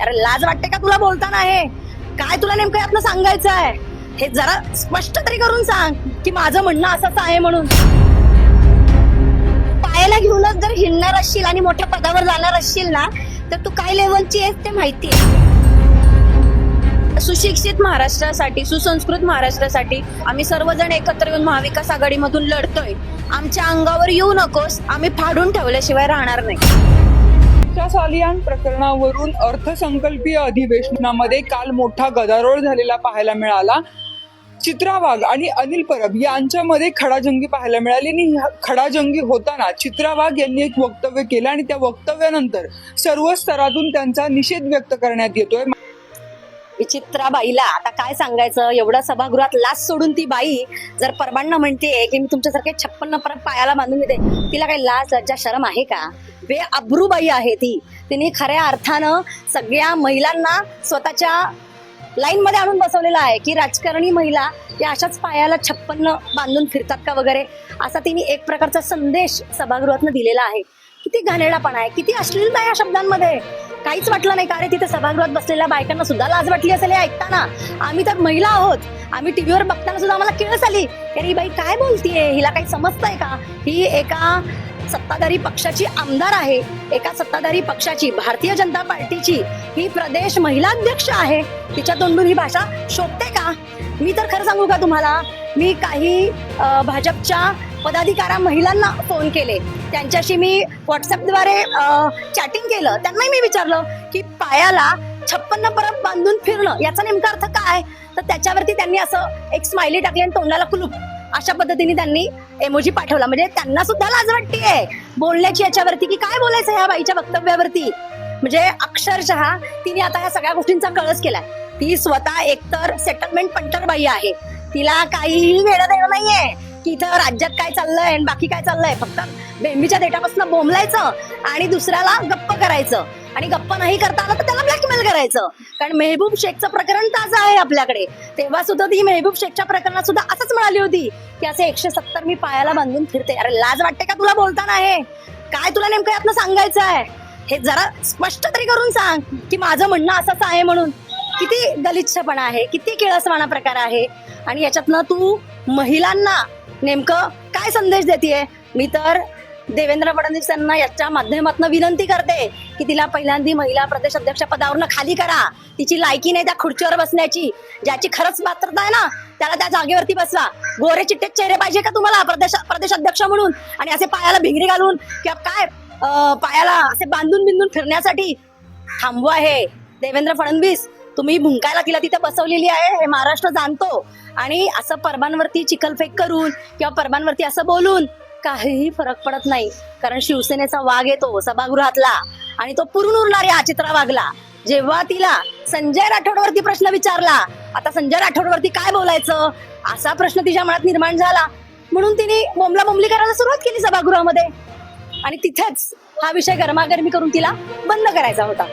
अरे लाज वाटते का तुला बोलताना हे? काय तुला नेमकं यातनं सांगायचं आहे? हे जरा स्पष्ट तरी करून सांग की माझं म्हणणं असंच आहे म्हणून. पायाला घेऊनच जर हिंडणार असशील आणि मोठ्या पदावर जाणार असशील ना तर तू काय लेवलची आहेस ते माहिती आहे. सुशिक्षित महाराष्ट्रासाठी सुसंस्कृत महाराष्ट्रासाठी आम्ही सर्वजण एकत्र येऊन महाविकास आघाडीमधून लढतोय. आमच्या अंगावर येऊ नकोस आम्ही फाडून ठेवल्याशिवाय राहणार नाही. च्या सालियान प्रकरणावरून अर्थसंकल्पीय अधिवेशनामध्ये काल मोठा गदारोळ झालेला पाहायला मिळाला. चित्रा वाघ आणि अनिल परब यांच्यामध्ये खडाजंगी पाहायला मिळाली आणि खडाजंगी होताना चित्रा वाघ यांनी एक वक्तव्य केलं आणि त्या वक्तव्यानंतर सर्व स्तरातून त्यांचा निषेध व्यक्त करण्यात येतोय. विचित्रा बाईला. आता काय सांगायचं? एवढं सभागृहात लाच सोडून ती बाई जर परबांना म्हणते की मी तुमच्यासारखे छप्पन्न परत पायाला बांधून देते. तिला काही लाज लज्जा शरम आहे का? बे अब्रू बाई आहे ती. तिने खऱ्या अर्थानं सगळ्या महिलांना स्वतःच्या लाईन मध्ये आणून बसवलेलं आहे की राजकारणी महिला या अशाच पायाला छप्पन्न बांधून फिरतात का वगैरे? असा तिने एक प्रकारचा संदेश सभागृहातनं दिलेला आहे. किती घाणेरडापणा आहे किती अश्लीलता आहे या शब्दांमध्ये. काहीच वाटलं नाही का अरे तिथे सभागृहात बसलेल्या बायकांना सुद्धा लाज वाटली असेल हे ऐकताना? आम्ही तर महिला आहोत. आम्ही टीव्हीवर बघताना सुद्धा आम्हाला किळस आली. अरे ही बाई काय बोलतीये? हिला काही समजतंय का? ही एका सत्ताधारी पक्षाची आमदार आहे. एका सत्ताधारी पक्षाची भारतीय जनता पार्टीची. ही प्रदेश महिला अध्यक्ष आहे. तिच्या तोंडून ही भाषा शोभते का? मी तर खरं सांगू का तुम्हाला? मी काही भाजपच्या पदाधिकारा महिलांना फोन केले. त्यांच्याशी मी व्हॉट्सअपद्वारे चॅटिंग केलं. त्यांनाही मी विचारलं की पायाला छप्पन्न परत बांधून फिरणं याचा नेमका अर्थ काय? तर त्याच्यावरती त्यांनी असं एक स्माइली टाकली आणि तोंडाला कुलूप. अशा पद्धतीने त्यांनी एमोजी पाठवला. म्हणजे त्यांना सुद्धा लाज वाटतेय बोलण्याची याच्यावरती की काय बोलायचं ह्या बाईच्या वक्तव्यावरती? म्हणजे अक्षरशः तिने आता या सगळ्या गोष्टींचा कळस केलाय. ती स्वतः एकतर सेटलमेंट पंटर बाई आहे. तिला काहीही घेणं देणं नाहीये. की इथं राज्यात काय चाललंय आणि बाकी काय चाललंय? फक्त बेंबीच्या देठापासून बोंबलायचं आणि दुसऱ्याला गप्प करायचं. आणि गप्प नाही करता आलं तर त्याला ब्लॅकमेल करायचं. कारण मेहबूब शेखचं प्रकरण ताजं आहे आपल्याकडे. तेव्हा सुद्धा ती मेहबूब शेखच्या प्रकरणात सुद्धा असंच म्हणाली होती की असे एकशे सत्तर मी पायाला बांधून फिरते. अरे लाज वाटते का तुला बोलताना हे? काय तुला नेमकं यातनं सांगायचं आहे? हे जरा स्पष्ट तरी करून सांग की माझं म्हणणं असंच आहे म्हणून. किती गलिच्छपणा आहे किती किळसवाणा प्रकार आहे. आणि याच्यातनं तू महिलांना नेमकं काय संदेश देतेय? मी तर देवेंद्र फडणवीस यांना याच्या माध्यमातून विनंती करते की तिला पहिल्यांदा महिला प्रदेश अध्यक्ष पदावरून खाली करा. तिची लायकी नाही त्या खुर्चीवर बसण्याची. ज्याची खरंच पात्रता आहे ना त्याला त्या जागेवरती बसवा. गोरे चिट्टे चेहरे पाहिजे का तुम्हाला प्रदेश प्रदेश अध्यक्ष म्हणून? आणि असे पायाला भिंगरी घालून किंवा काय पायाला असे बांधून बिंदून फिरण्यासाठी थांबवा हे देवेंद्र फडणवीस तुम्ही भुंकायला तिला तिथे बसवलेली आहे हे महाराष्ट्र जाणतो. आणि असं परबांवरती चिखलफेक करून किंवा परबांवरती असं बोलून काहीही फरक पडत नाही. कारण शिवसेनेचा वाघ येतो सभागृहातला आणि तो पुरून उरणाऱ्या चित्रा वागला जेव्हा तिला संजय राठोडवरती प्रश्न विचारला आता संजय राठोडवरती काय बोलायचं? असा प्रश्न तिच्या मनात निर्माण झाला. म्हणून तिने बोमला बोमली करायला सुरुवात केली सभागृहामध्ये. आणि तिथेच हा विषय गरमागरमी करून तिला बंद करायचा होता.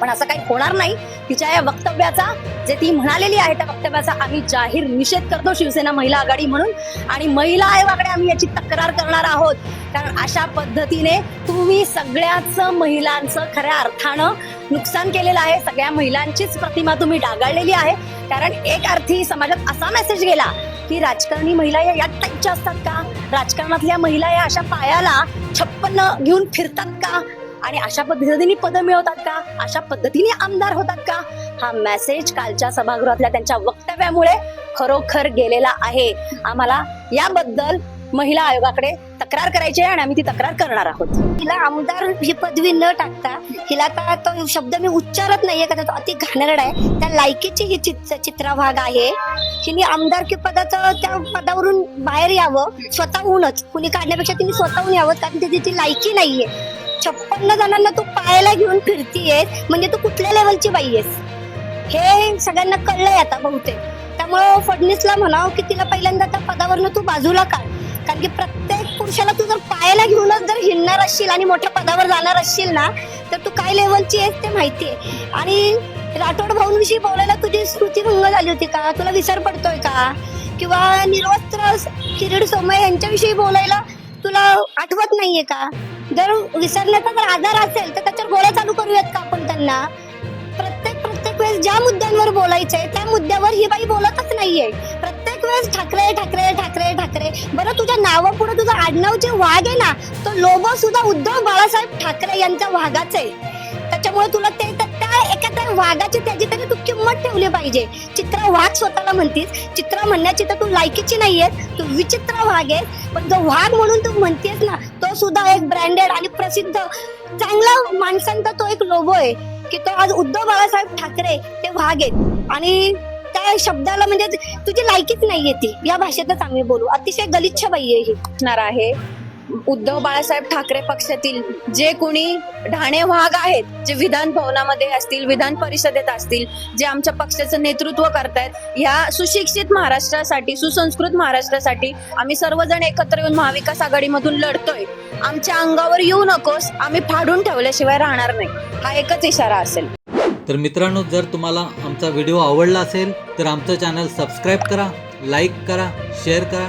पण असं काही होणार नाही. तिच्या या वक्तव्याचा जे ती म्हणालेली आहे त्या वक्तव्याचा आम्ही जाहीर निषेध करतो शिवसेना महिला आघाडी म्हणून. आणि महिला आयोगाकडे आम्ही याची तक्रार करणार आहोत. कारण अशा पद्धतीने तुम्ही सगळ्याच महिलांचं खऱ्या अर्थानं नुकसान केलेलं आहे. सगळ्या महिलांचीच प्रतिमा तुम्ही डागाळलेली आहे. कारण एक अर्थी समाजात असा मेसेज गेला की राजकारणी महिला या याच टाईपच्या असतात का? राजकारणातल्या महिला या अशा पायाला छप्पन घेऊन फिरतात का? आणि अशा पद्धतीने पदं मिळवतात का? अशा पद्धतीने आमदार होतात का? हा मेसेज कालच्या सभागृहातल्या त्यांच्या वक्तव्यामुळे खरोखर गेलेला आहे. आम्हाला याबद्दल महिला आयोगाकडे तक्रार करायची आहे आणि आम्ही ती तक्रार करणार आहोत. हिला आमदार ही पदवी न टाकता हिला का तो शब्द मी उच्चारत नाहीये का तो अति घाणेरड आहे. त्या लायकीची ही चित्र चित्रभाग आहे. हिने आमदारकी पदाचं त्या पदावरून बाहेर यावं स्वतःहूनच. कुणी काढण्यापेक्षा तिने स्वतःहून यावं कारण ती तिची लायकी नाहीये. छप्पन्न जणांना तू पायाला घेऊन फिरतीयेस. म्हणजे तू कुठल्या लेवलची बाई आहेस हे सगळ्यांना कळलंय आता बहुतेक. त्यामुळं फडणीसला म्हणावं की तिला पहिल्यांदा त्या पदावरनं तू बाजूला काढ. कारण की प्रत्येक पुरुषाला तू जर पायाला घेऊनच जर हिंडणार असशील आणि मोठ्या पदावर जाणार असशील ना तर तू काय लेवलची आहेस ते माहितीये. आणि राठोड भाऊंविषयी बोलायला तुझी स्मृतीभंग झाली होती का? तुला विसर पडतोय का? किंवा निर्वस्त्र किरीड सोमय यांच्याविषयी बोलायला तुला आठवत नाहीये का? जर विसरण्याचा जर आधार असेल तर त्याच्यावर गोळ्या चालू करूयात का आपण त्यांना? प्रत्येक प्रत्येक वेळेस ज्या मुद्द्यांवर बोलायचंय त्या मुद्द्यावर ही बाई बोलतच नाहीये. प्रत्येक वेळेस ठाकरे ठाकरे ठाकरे ठाकरे. बरं तुझ्या नावापुढे तुझं आडनाव जे वाघ आहे ना तो लोबो सुद्धा उद्धव बाळासाहेब ठाकरे यांच्या वाघाच आहे. त्याच्यामुळे तुला ते त्या- त्या एखाद्या वाघाची त्याची तरी तू किंमत ठेवली पाहिजे. चित्रा वाघ स्वतःला म्हणतीस. चित्रा म्हणण्याची तर तू लायकीची नाहीये तू विचित्र वाघ आहे पण जो वाघ म्हणून तू म्हणतेस ना तो सुद्धा एक ब्रँडेड आणि प्रसिद्ध चांगला माणसांचा तो एक लोगो आहे. की तो आज उद्धव बाळासाहेब ठाकरे ते वाघ आहेत. आणि त्या शब्दाला म्हणजे तुझी लायकीच नाहीये ती. या भाषेतच आम्ही बोलू. अतिशय गलिच्छ बाई आहे ही. आहे. उद्धव बाळासाहेब ठाकरे पक्षातील जे कोणी ढाणे वाघ आहेत जे विधान भवनामध्ये असतील विधान परिषदेत असतील जे आमच्या पक्षाचं नेतृत्व करतायत ह्या सुशिक्षित महाराष्ट्रासाठी सुसंस्कृत महाराष्ट्रासाठी आम्ही सर्वजण एकत्र येऊन महाविकास आघाडीमधून लढतोय. आमच्या अंगावर येऊ नकोस आम्ही फाडून ठेवल्याशिवाय राहणार नाही. हा एकच इशारा असेल. तर मित्रांनो जर तुम्हाला आमचा व्हिडिओ आवडला असेल तर आमचं चॅनल सबस्क्राईब करा लाईक करा शेअर करा.